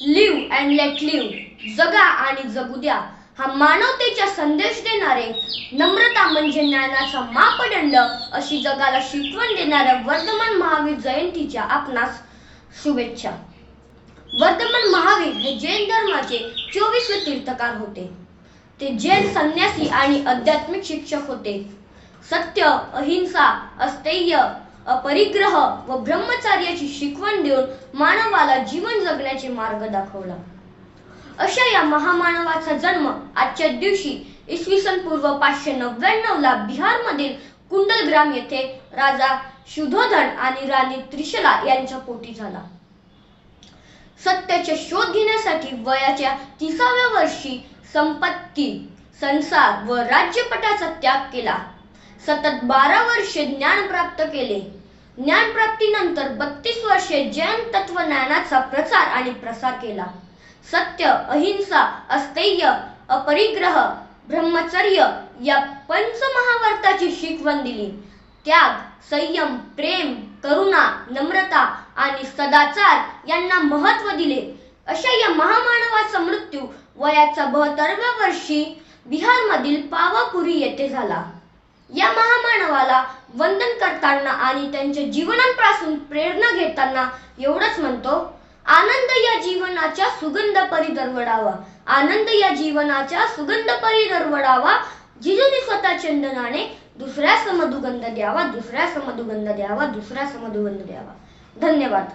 Leave and let leave जगा आणि जगू द्या. हा मानवतेचा संदेश देणारे नम्रता म्हणजे ज्ञानाचा मापदंड अशी जगाला शिकवण देणाऱ्या वर्धमान महावीर जयंतीच्या आपणास शुभेच्छा. वर्धमान महावीर हे जैन धर्माचे चोवीसवे तीर्थकार होते. ते जैन संन्यासी आणि आध्यात्मिक शिक्षक होते. सत्य अहिंसा अस्थैर्य अपरिग्रह व ब्रह्मचार्याची शिकवण देऊन मानवाला जीवन जगण्याचे मार्ग दाखवला. अशा या महामानवाचा जन्म आजच्या दिवशी इसवी सन पूर्व पाचशे नव्याण्णव ला बिहार मधील कुंडलग्राम येथे राजा शुद्धोधन आणि राणी त्रिशला यांच्या पोटी झाला. सत्याचा शोध घेण्यासाठी वयाच्या तिसाव्या वर्षी संपत्ती संसार व राज्यपटाचा त्याग केला. सतत बारा वर्षे ज्ञान प्राप्त केले. ज्ञान प्राप्तीनंतर बत्तीस वर्षे जैन तत्वज्ञानाचा प्रचार आणि प्रसार केला. सत्य अहिंसा अस्थैर्य अपरिग्रह ब्रह्मचर्य या पंचमहावर्ताची शिकवण दिली. त्याग संयम प्रेम करुणा नम्रता आणि सदाचार यांना महत्त्व दिले. अशा या महामानवाचा मृत्यू वयाच्या बहत्तरव्या वर्षी बिहारमधील पावापुरी येथे झाला. या महामानवाला वंदन करताना आणि त्यांच्या जीवनापासून प्रेरणा घेताना एवढंच म्हणतो आनंद या जीवनाच्या सुगंध परी दरवडावा आनंद या जीवनाच्या सुगंध परी दरवडावा जिजूने स्वतः चंदनाने दुसऱ्या समधुगंध द्यावा दुसऱ्या समधुगंध द्यावा दुसऱ्या समधुगंध द्यावा. धन्यवाद.